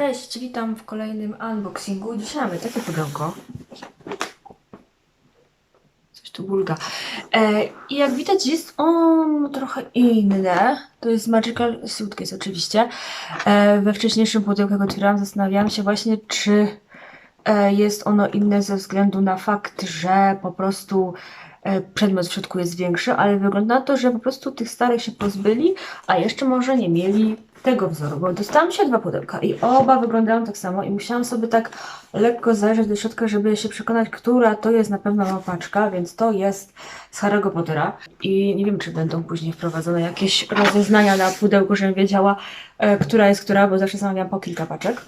Cześć, witam w kolejnym unboxingu. Dzisiaj mamy takie pudełko. Coś tu bulga. E, I jak widać jest on trochę inne. To jest Magical Suitcase oczywiście. E, we wcześniejszym pudełku, jak otwierałam, zastanawiałam się właśnie, czy e, jest ono inne ze względu na fakt, że po prostu e, przedmiot w środku jest większy, ale wygląda na to, że po prostu tych starych się pozbyli, a jeszcze może nie mieli tego wzoru, bo dostałam się dwa pudełka i oba wyglądają tak samo i musiałam sobie tak lekko zajrzeć do środka, żeby się przekonać, która to jest na pewno mapaczka, więc to jest z Harry'ego Pottera i nie wiem, czy będą później wprowadzone jakieś rozeznania na pudełku, żebym wiedziała, e, która jest która, bo zawsze zamawiam po kilka paczek.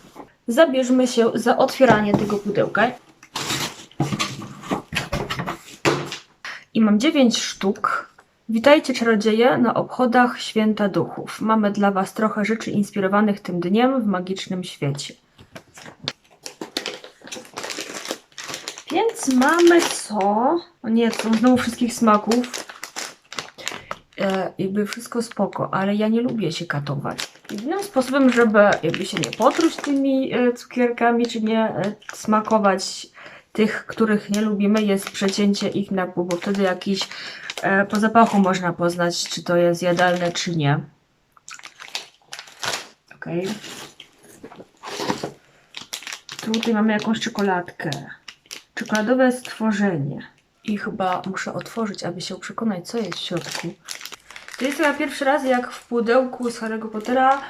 Zabierzmy się za otwieranie tego pudełka. I mam 9 sztuk. Witajcie czarodzieje na obchodach Święta Duchów. Mamy dla Was trochę rzeczy inspirowanych tym dniem w magicznym świecie. Więc mamy co? O nie, są znowu wszystkich smaków. E, jakby wszystko spoko, ale ja nie lubię się katować. Jedynym sposobem, żeby jakby się nie potruć tymi e, cukierkami, czy nie e, smakować tych, których nie lubimy, jest przecięcie ich na pół, bo wtedy jakiś po zapachu można poznać, czy to jest jadalne, czy nie. Okej. Tutaj mamy jakąś czekoladkę. Czekoladowe stworzenie. I chyba muszę otworzyć, aby się przekonać, co jest w środku. To jest chyba pierwszy raz, jak w pudełku z Harry'ego Pottera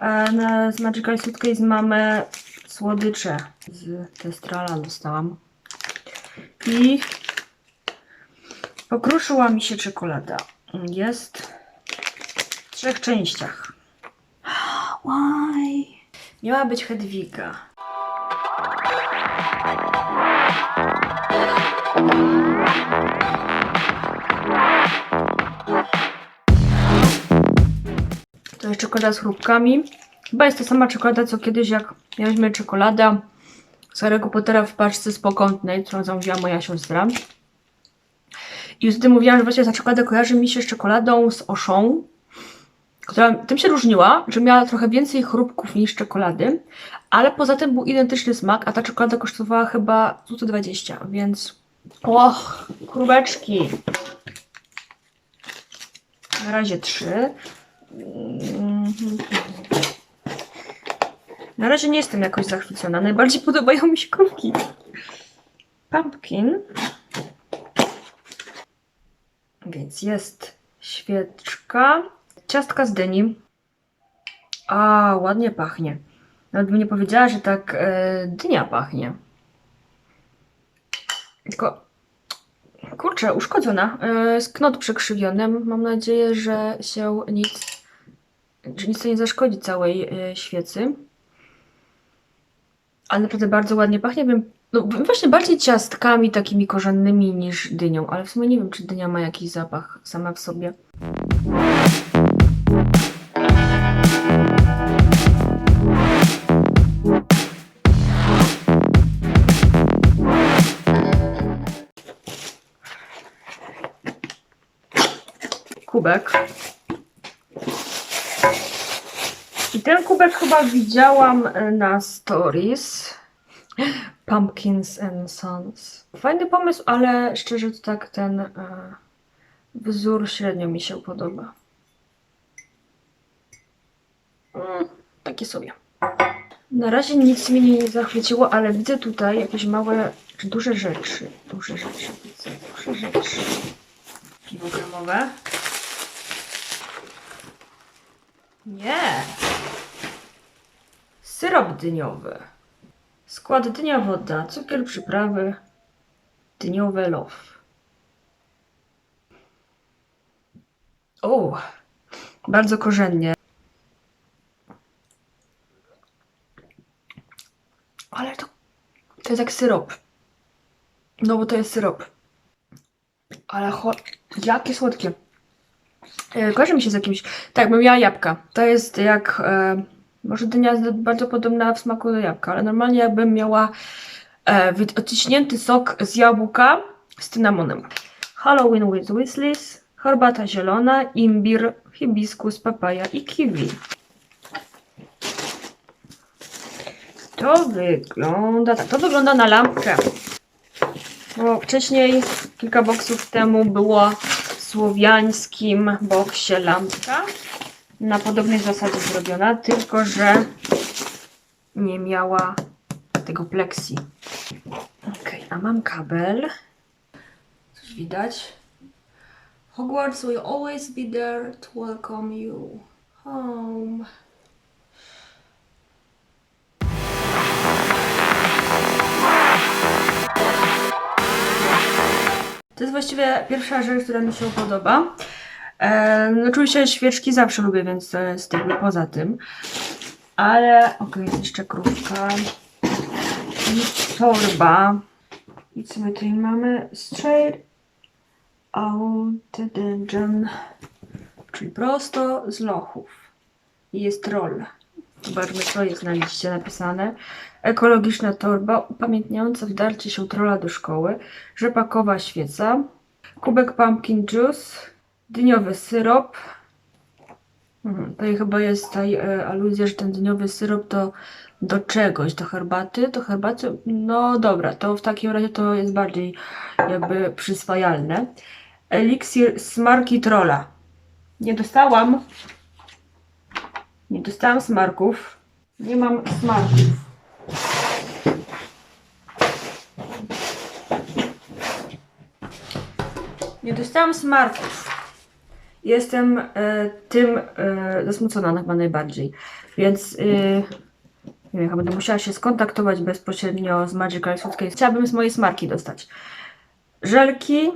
e, na, z Magical Suitcase mamy słodycze. Z Testrala dostałam. I pokruszyła mi się czekolada. Jest w trzech częściach. Why? Miała być Hedwiga. To jest czekolada z chrupkami. Chyba jest to sama czekolada, co kiedyś jak mieliśmy czekoladę z Harry'ego Pottera w paczce spokątnej, którą zamówiła moja siostra. I wtedy mówiłam, że właśnie ta czekolada kojarzy mi się z czekoladą z Oszą, która tym się różniła, że miała trochę więcej chrupków niż czekolady, ale poza tym był identyczny smak, a ta czekolada kosztowała chyba 20, więc... Och, chrubeczki. Na razie trzy. Na razie nie jestem jakoś zachwycona. Najbardziej podobają mi się krówki. Pumpkin. Więc jest świeczka. Ciastka z dyni. A, ładnie pachnie. Nawet bym nie powiedziała, że tak e, dynia pachnie. Tylko kurczę, uszkodzona. E, jest knot przekrzywiony. Mam nadzieję, że się nic, że nic nie zaszkodzi całej e, świecy. Ale naprawdę bardzo ładnie pachnie. Wiem, no właśnie bardziej ciastkami takimi korzennymi niż dynią, ale w sumie nie wiem, czy dynia ma jakiś zapach sama w sobie. Kubek. I ten kubek chyba widziałam e, na stories. Pumpkins and Sons. Fajny pomysł, ale szczerze to tak ten e, wzór średnio mi się podoba. Mm, takie sobie. Na razie nic mnie nie zachwyciło, ale widzę tutaj jakieś małe, czy duże rzeczy. Duże rzeczy, widzę, duże rzeczy. Kilogramowe. Nie. Syrop dyniowy. Skład dynia, woda, cukier, przyprawy, dyniowe love. O, bardzo korzennie. Ale to, to jest jak syrop. No bo to jest syrop. Ale cho... jakie słodkie. E, Kojarzy mi się z jakimś. Tak, bym miała jabłka. To jest jak. E, może dynia jest bardzo podobna w smaku do jabłka, ale normalnie jakbym miała e, odciśnięty sok z jabłka z cynamonem. Halloween with Weasleys, herbata zielona, imbir, hibiskus, papaja i kiwi. To wygląda tak. To wygląda na lampkę. Bo wcześniej, kilka boksów temu, było w słowiańskim boksie lampka. Na podobnej zasadzie zrobiona, tylko że nie miała tego plexi. Ok, a mam kabel. Coś widać? Hogwarts will always be there to welcome you home. To jest właściwie pierwsza rzecz, która mi się podoba. No oczywiście świeczki zawsze lubię, więc to jest jakby poza tym. Ale okej, jest jeszcze krówka. I torba. I co my tutaj mamy? Straight out the dungeon. Czyli prosto z lochów. I jest roll. Zobaczmy, co jest na liście napisane. Ekologiczna torba upamiętniająca wdarcie się trolla do szkoły. Rzepakowa świeca. Kubek pumpkin juice. Dyniowy syrop. Mhm, Tutaj chyba jest tutaj e, aluzja, że ten dyniowy syrop to do czegoś, do herbaty, do herbaty. No dobra, to w takim razie to jest bardziej jakby przyswajalne. Eliksir smarki trolla. Nie dostałam. Nie dostałam smarków. Nie mam smarków. Nie dostałam smarków. Jestem e, tym e, zasmucona chyba najbardziej. Więc e, nie wiem, chyba będę musiała się skontaktować bezpośrednio z Magical Suitcase. Chciałabym z mojej smarki dostać. Żelki.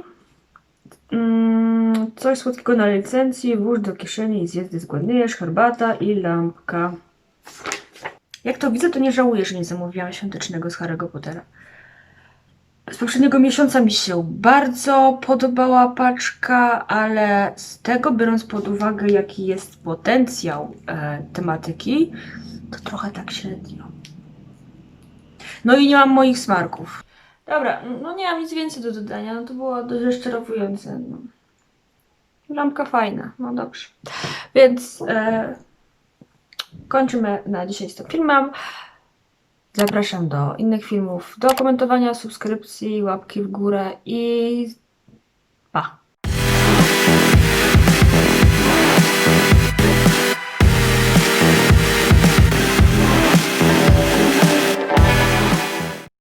Mm, coś słodkiego na licencji. Włóż do kieszeni i zjedz, zgłodniejesz. Herbata i lampka. Jak to widzę, to nie żałuję, że nie zamówiłam świątecznego z Harry'ego Pottera. Z poprzedniego miesiąca mi się bardzo podobała paczka, ale z tego biorąc pod uwagę, jaki jest potencjał e, tematyki, to trochę tak średnio. No i nie mam moich smarków. Dobra, no nie mam nic więcej do dodania, no to było dość rozczarowujące. No. Lampka fajna, no dobrze. Więc e, kończymy na dzisiaj z tym filmem. Zapraszam do innych filmów, do komentowania, subskrypcji, łapki w górę i pa!